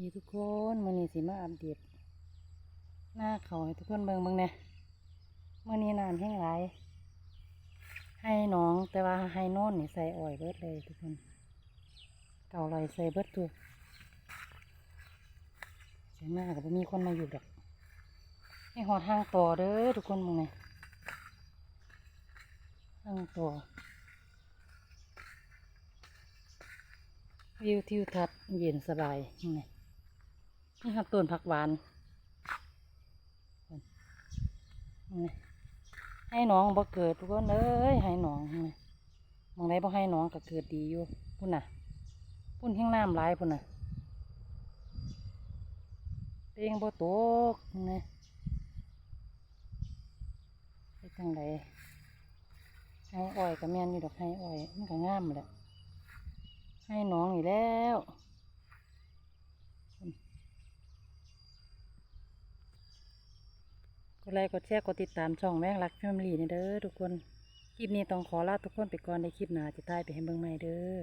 ดีทุกคนมื้อนี้สิมาอัปเดตหน้าเขาให้ทุกคนเบิ่งเบิ่งแหน่ยมื้อนี้น้ำแห้งหลให้น้องแต่ว่าให้น่นนี่ใส่อ้อยเบิดเลยทุกคน เก่าลอยใส่เบิดตัวใส่มากก็บ่มีคนมาอยู่ดอกให้หอดทางต่อเด้อทุกคนมึงไงทางต่อวิวทิวทัศน์เย็นสบายมึงไง นี่ครับต้นผักหวานให้น้องบ่เกิดทุกคนเอ้ยให้น้องมึงไงมองไหนบ่ให้น้องก็เกิดดีอยู่พุ่นน่ะ พุ่นแห้งน้ำลายพุ่นน่ะเตียงบ่ตกนี่ไปจังไดให้อ้อยกับแม่นอยู่ดอกให้อ้อยมันก็งามแหละให้น้องอีกแล้ว กดไลค์กดแชร์กดติดตามช่องแม่งรักแฟมิลี่นี่เด้อทุกคน คลิปนี้ต้องขอลาทุกคนไปก่อนในคลิปหน้าจะตายไปให้เบิ่งใหม่เด้อ